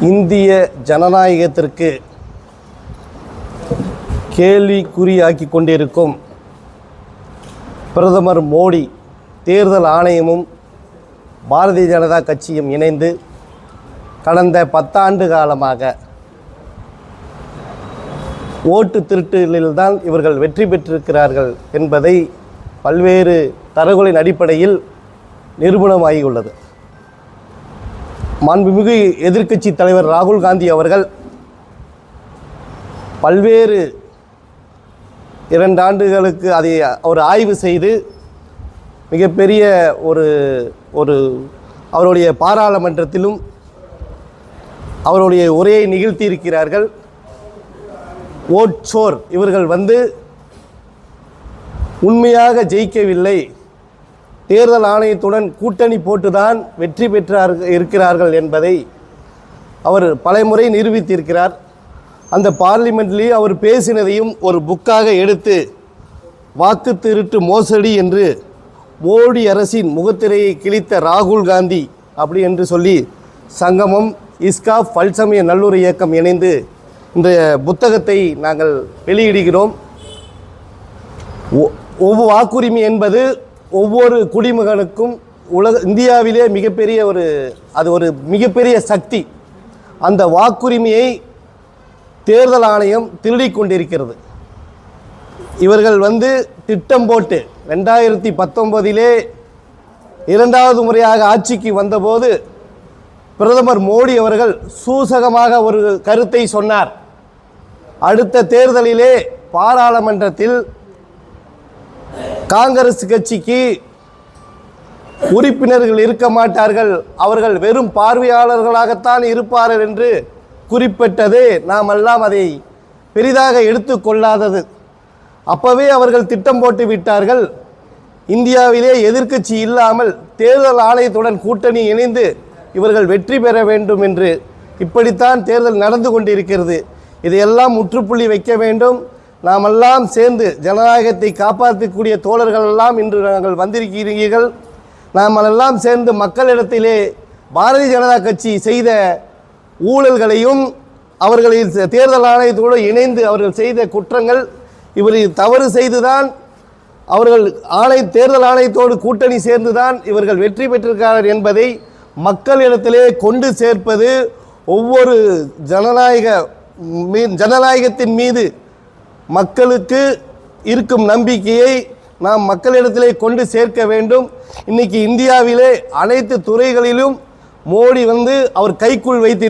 இந்திய ஜனநாயகத்திற்கு கேள்விக்குறியாக்கி கொண்டிருக்கும் பிரதமர் மோடி தேர்தல் ஆணையமும் பாரதிய ஜனதா கட்சியும் இணைந்து கடந்த பத்தாண்டு காலமாக ஓட்டு திருட்டுகளில்தான் இவர்கள் வெற்றி பெற்றிருக்கிறார்கள் என்பதை பல்வேறு தரவுகளின் அடிப்படையில் நிரூபணமாகியுள்ளது. மாண்புமிகு எதிர்க்கட்சி தலைவர் ராகுல் காந்தி அவர்கள் பல்வேறு இரண்டு ஆண்டுகளுக்கு அதை அவர் ஆய்வு செய்து மிகப்பெரிய ஒரு ஒரு அவருடைய பாராளுமன்றத்திலும் அவருடைய உரையை நிகழ்த்தியிருக்கிறார்கள். ஓட்சோர் இவர்கள் வந்து உண்மையாக ஜெயிக்கவில்லை. தேர்தல் ஆணையத்துடன் கூட்டணி போட்டுதான் வெற்றி பெற்றார் இருக்கிறார்கள் என்பதை அவர் பலமுறை நிரூபித்திருக்கிறார். அந்த பார்லிமெண்ட்லேயே அவர் பேசினதையும் ஒரு புக்காக எடுத்து வாக்கு திருட்டு மோசடி என்று மோடி அரசின் முகத்திரையை கிழித்த ராகுல் காந்தி அப்படி என்று சொல்லி சங்கமம் இஸ்கா பல்சமய நல்லூர் இயக்கம் இணைந்து இந்த புத்தகத்தை நாங்கள் வெளியிடுகிறோம். ஒ- ஒவ்வொரு வாக்குரிமை என்பது ஒவ்வொரு குடிமகனுக்கும் உலக இந்தியாவிலே மிகப்பெரிய ஒரு அது ஒரு மிகப்பெரிய சக்தி. அந்த வாக்குரிமையை தேர்தல் ஆணையம் திருடி கொண்டிருக்கிறது. இவர்கள் வந்து திட்டம் போட்டு ரெண்டாயிரத்தி பத்தொன்பதிலே இரண்டாவது முறையாக ஆட்சிக்கு வந்தபோது பிரதமர் மோடி அவர்கள் சூசகமாக ஒரு கருத்தை சொன்னார். அடுத்த தேர்தலிலே பாராளுமன்றத்தில் காங்கிரஸ் கட்சிக்கு உறுப்பினர்கள் இருக்க மாட்டார்கள். அவர்கள் வெறும் பார்வையாளர்களாகத்தான் இருப்பார்கள் என்று குறிப்பிட்டது நாம் எல்லாம் அதை பெரிதாக எடுத்துக்கொள்ளாதது அப்போவே அவர்கள் திட்டம் போட்டு விட்டார்கள். இந்தியாவிலே எதிர்க்கட்சி இல்லாமல் தேர்தல் ஆணையத்துடன் கூட்டணி இணைந்து இவர்கள் வெற்றி பெற வேண்டும் என்று இப்படித்தான் தேர்தல் நடந்து கொண்டிருக்கிறது. இதையெல்லாம் முற்றுப்புள்ளி வைக்க வேண்டும். நாமெல்லாம் சேர்ந்து ஜனநாயகத்தை காப்பாற்றக்கூடிய தோழர்கள் எல்லாம் இன்று நாங்கள் வந்திருக்கிறீர்கள். நாமெல்லாம் சேர்ந்து மக்களிடத்திலே பாரதிய ஜனதா கட்சி செய்த ஊழல்களையும் அவர்களின் தேர்தல் ஆணையத்தோடு இணைந்து அவர்கள் செய்த குற்றங்கள் இவர் தவறு செய்துதான் அவர்கள் ஆணை தேர்தல் ஆணையத்தோடு கூட்டணி சேர்ந்துதான் இவர்கள் வெற்றி பெற்றிருக்கிறார்கள் என்பதை மக்களிடத்திலே கொண்டு சேர்ப்பது ஒவ்வொரு ஜனநாயக மீ- ஜனநாயகத்தின் மீது மக்களுக்கு இருக்கும் நம்பிக்கையை நாம் மக்களிடத்திலே கொண்டு சேர்க்க வேண்டும். இன்னைக்கு இந்தியாவிலே அனைத்து துறைகளிலும் மோடி வந்து அவர் கைக்குள் வைத்து